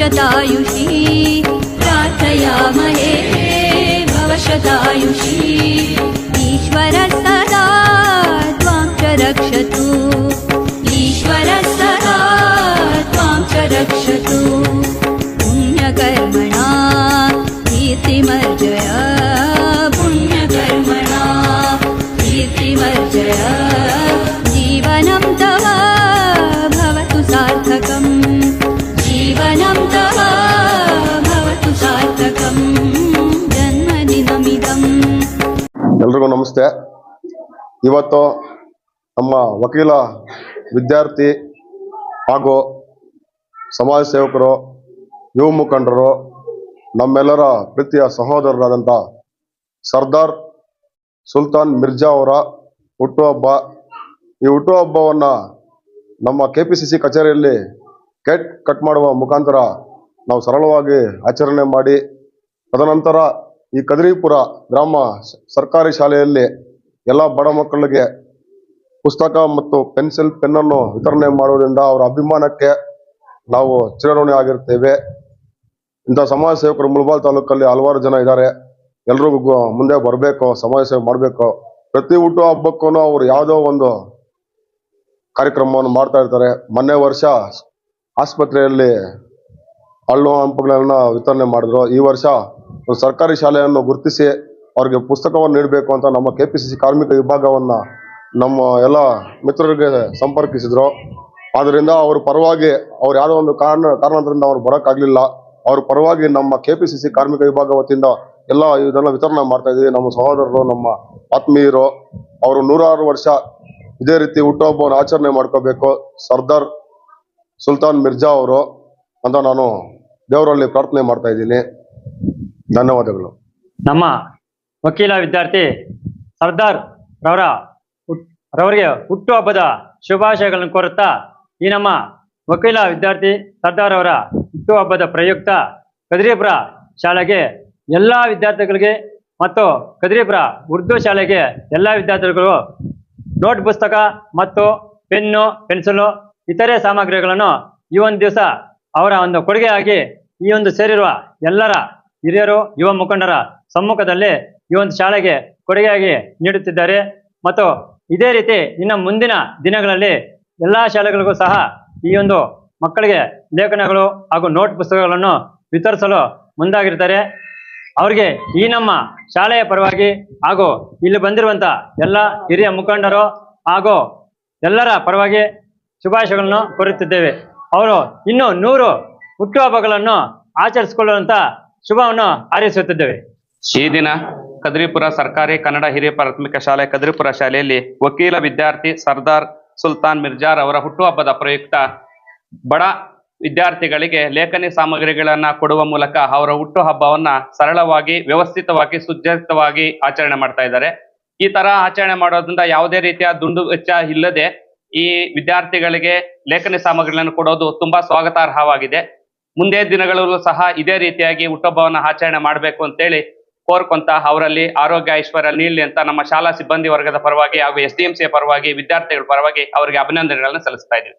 भवशतायुषी प्रार्थयामहे भवशतायुषी। ईश्वरः सदा त्वां च रक्षतु। ईश्वरः सदा त्वां च रक्षतु। पुण्यकर्मणा कीर्तिमर्जय। पुण्यकर्मणा कीर्तिमर्जय। जीवनं तव भवतु सार्थकम्। जीवनं ಎಲ್ರಿಗೂ ನಮಸ್ತೆ. ಇವತ್ತು ನಮ್ಮ ವಕೀಲ, ವಿದ್ಯಾರ್ಥಿ ಹಾಗೂ ಸಮಾಜ ಸೇವಕರು, ಯುವ ಮುಖಂಡರು, ನಮ್ಮೆಲ್ಲರ ಪ್ರೀತಿಯ ಸಹೋದರರಾದಂಥ ಸರ್ದಾರ್ ಸುಲ್ತಾನ್ ಮಿರ್ಜಾ ಅವರ ಹುಟ್ಟುಹಬ್ಬ ಈ ಹುಟ್ಟುಹಬ್ಬವನ್ನು ನಮ್ಮ ಕೆ ಪಿ ಸಿ ಸಿ ಕಚೇರಿಯಲ್ಲಿ ಕೇಕ್ ಕಟ್ ಮಾಡುವ ಮುಖಾಂತರ ನಾವು ಸರಳವಾಗಿ ಆಚರಣೆ ಮಾಡಿ, ತದನಂತರ ಈ ಕದರಿಪುರ ಗ್ರಾಮ ಸರ್ಕಾರಿ ಶಾಲೆಯಲ್ಲಿ ಎಲ್ಲ ಬಡ ಮಕ್ಕಳಿಗೆ ಪುಸ್ತಕ ಮತ್ತು ಪೆನ್ಸಿಲ್, ಪೆನ್ನನ್ನು ವಿತರಣೆ ಮಾಡುವುದರಿಂದ ಅವರ ಅಭಿಮಾನಕ್ಕೆ ನಾವು ಚಿರಋಣಿ ಆಗಿರ್ತೇವೆ ಇಂಥ ಸಮಾಜ ಸೇವಕರು ಮುಳಬಾಲ್ ತಾಲೂಕಲ್ಲಿ ಹಲವಾರು ಜನ ಇದ್ದಾರೆ. ಎಲ್ರಿಗೂ ಮುಂದೆ ಬರಬೇಕು, ಸಮಾಜ ಸೇವೆ ಮಾಡಬೇಕು. ಪ್ರತಿ ಹುಟ್ಟು ಹಬ್ಬಕ್ಕೂ ಅವರು ಯಾವುದೋ ಒಂದು ಕಾರ್ಯಕ್ರಮವನ್ನು ಮಾಡ್ತಾ ಇರ್ತಾರೆ. ಮೊನ್ನೆ ವರ್ಷ ಆಸ್ಪತ್ರೆಯಲ್ಲಿ ಹಣ್ಣು ಹಂಪುಗಳನ್ನ ವಿತರಣೆ ಮಾಡಿದ್ರು. ಈ ವರ್ಷ ಸರ್ಕಾರಿ ಶಾಲೆಯನ್ನು ಗುರುತಿಸಿ ಅವ್ರಿಗೆ ಪುಸ್ತಕವನ್ನು ನೀಡಬೇಕು ಅಂತ ನಮ್ಮ ಕೆ ಪಿ ಸಿ ಕಾರ್ಮಿಕ ವಿಭಾಗವನ್ನು ನಮ್ಮ ಎಲ್ಲ ಮಿತ್ರರಿಗೆ ಸಂಪರ್ಕಿಸಿದ್ರು. ಆದ್ದರಿಂದ ಅವ್ರ ಪರವಾಗಿ ಅವ್ರು ಯಾವುದೋ ಒಂದು ಕಾರಣ ಕಾರಣದಿಂದ ಅವ್ರು ಬರೋಕ್ಕಾಗಲಿಲ್ಲ. ಅವ್ರ ಪರವಾಗಿ ನಮ್ಮ ಕೆ ಪಿ ಸಿ ಕಾರ್ಮಿಕ ವಿಭಾಗ ವತಿಯಿಂದ ಎಲ್ಲ ಇದೆಲ್ಲ ವಿತರಣೆ ಮಾಡ್ತಾ ಇದ್ದೀವಿ. ನಮ್ಮ ಸಹೋದರರು, ನಮ್ಮ ಆತ್ಮೀಯರು, ಅವರು ನೂರಾರು ವರ್ಷ ಇದೇ ರೀತಿ ಹುಟ್ಟುಹಬ್ಬವನ್ನು ಆಚರಣೆ ಮಾಡ್ಕೋಬೇಕು. ಸರ್ದಾರ್ ಸುಲ್ತಾನ್ ಮಿರ್ಜಾ ಅವರು ಅಂತ ನಾನು ದೇವರಲ್ಲಿ ಪ್ರಾರ್ಥನೆ ಮಾಡ್ತಾ ಇದ್ದೀನಿ. ಧನ್ಯವಾದಗಳು. ನಮ್ಮ ವಕೀಲ ವಿದ್ಯಾರ್ಥಿ ಸರ್ದಾರ್ ರವರ ರವರಿಗೆ ಹುಟ್ಟುಹಬ್ಬದ ಶುಭಾಶಯಗಳನ್ನು ಕೋರುತ್ತಾ ಈ ನಮ್ಮ ವಕೀಲ ವಿದ್ಯಾರ್ಥಿ ಸರ್ದಾರ್ ಅವರ ಹುಟ್ಟುಹಬ್ಬದ ಪ್ರಯುಕ್ತ ಕದ್ರೀಪುರ ಶಾಲೆಗೆ ಎಲ್ಲ ವಿದ್ಯಾರ್ಥಿಗಳಿಗೆ ಮತ್ತು ಕದ್ರೀಪುರ ಉರ್ದು ಶಾಲೆಗೆ ಎಲ್ಲ ವಿದ್ಯಾರ್ಥಿಗಳು ನೋಟ್ ಪುಸ್ತಕ ಮತ್ತು ಪೆನ್ನು, ಪೆನ್ಸಿಲು, ಇತರೆ ಸಾಮಗ್ರಿಗಳನ್ನು ಈ ಒಂದು ದಿವಸ ಅವರ ಒಂದು ಕೊಡುಗೆಯಾಗಿ ಈ ಒಂದು ಸೇರಿರುವ ಎಲ್ಲರ ಹಿರಿಯರು, ಯುವ ಮುಖಂಡರ ಸಮ್ಮುಖದಲ್ಲಿ ಈ ಒಂದು ಶಾಲೆಗೆ ಕೊಡುಗೆಯಾಗಿ ನೀಡುತ್ತಿದ್ದಾರೆ. ಮತ್ತು ಇದೇ ರೀತಿ ಇನ್ನು ಮುಂದಿನ ದಿನಗಳಲ್ಲಿ ಎಲ್ಲ ಶಾಲೆಗಳಿಗೂ ಸಹ ಈ ಒಂದು ಮಕ್ಕಳಿಗೆ ಲೇಖನಗಳು ಹಾಗೂ ನೋಟ್ ಪುಸ್ತಕಗಳನ್ನು ವಿತರಿಸಲು ಮುಂದಾಗಿರ್ತಾರೆ. ಅವರಿಗೆ ಈ ನಮ್ಮ ಶಾಲೆಯ ಪರವಾಗಿ ಹಾಗೂ ಇಲ್ಲಿ ಬಂದಿರುವಂತ ಎಲ್ಲ ಹಿರಿಯ ಮುಖಂಡರು ಹಾಗೂ ಎಲ್ಲರ ಪರವಾಗಿ ಶುಭಾಶಯಗಳನ್ನು ಕೋರುತ್ತಿದ್ದೇವೆ. ಅವರು ಇನ್ನು ನೂರು ಹುಟ್ಟುಹಬ್ಬಗಳನ್ನು ಆಚರಿಸಿಕೊಳ್ಳುವಂತ ಶುಭವನ್ನು ಆರಿಸುತ್ತಿದ್ದೇವೆ ಈ ದಿನ ಕದ್ರಿಪುರ ಸರ್ಕಾರಿ ಕನ್ನಡ ಹಿರಿಯ ಪ್ರಾಥಮಿಕ ಶಾಲೆ ಕದ್ರಿಪುರ ಶಾಲೆಯಲ್ಲಿ ವಕೀಲ ವಿದ್ಯಾರ್ಥಿ ಸರ್ದಾರ್ ಸುಲ್ತಾನ್ ಮಿರ್ಜಾರ್ ಅವರ ಹುಟ್ಟುಹಬ್ಬದ ಪ್ರಯುಕ್ತ ಬಡ ವಿದ್ಯಾರ್ಥಿಗಳಿಗೆ ಲೇಖನಿ ಸಾಮಗ್ರಿಗಳನ್ನ ಕೊಡುವ ಮೂಲಕ ಅವರ ಹುಟ್ಟುಹಬ್ಬವನ್ನ ಸರಳವಾಗಿ, ವ್ಯವಸ್ಥಿತವಾಗಿ ಸುಜ್ಜಿತವಾಗಿ ಆಚರಣೆ ಮಾಡ್ತಾ ಇದ್ದಾರೆ. ಈ ತರ ಆಚರಣೆ ಮಾಡೋದ್ರಿಂದ ಯಾವುದೇ ರೀತಿಯ ದುಂಡು ವೆಚ್ಚ ಇಲ್ಲದೆ ಈ ವಿದ್ಯಾರ್ಥಿಗಳಿಗೆ ಲೇಖನಿ ಸಾಮಗ್ರಿಗಳನ್ನು ಕೊಡೋದು ತುಂಬಾ ಸ್ವಾಗತಾರ್ಹವಾಗಿದೆ. ಮುಂದೆ ದಿನಗಳಲ್ಲೂ ಸಹ ಇದೇ ರೀತಿಯಾಗಿ ಹುಟ್ಟುಹಬ್ಬವನ್ನ ಆಚರಣೆ ಮಾಡಬೇಕು ಅಂತೇಳಿ ಕೋರ್ಕೊಂತ ಅವರಲ್ಲಿ ಆರೋಗ್ಯ, ಐಶ್ವರ್ಯ ನೀಡಲಿ ಅಂತ ನಮ್ಮ ಶಾಲಾ ಸಿಬ್ಬಂದಿ ವರ್ಗದ ಪರವಾಗಿ ಹಾಗೂ ಎಸ್ ಡಿ ಎಂ ಸಿ ಪರವಾಗಿ ವಿದ್ಯಾರ್ಥಿಗಳ ಪರವಾಗಿ ಅವರಿಗೆ ಅಭಿನಂದನೆಗಳನ್ನು ಸಲ್ಲಿಸ್ತಾ ಇದ್ದೀವಿ.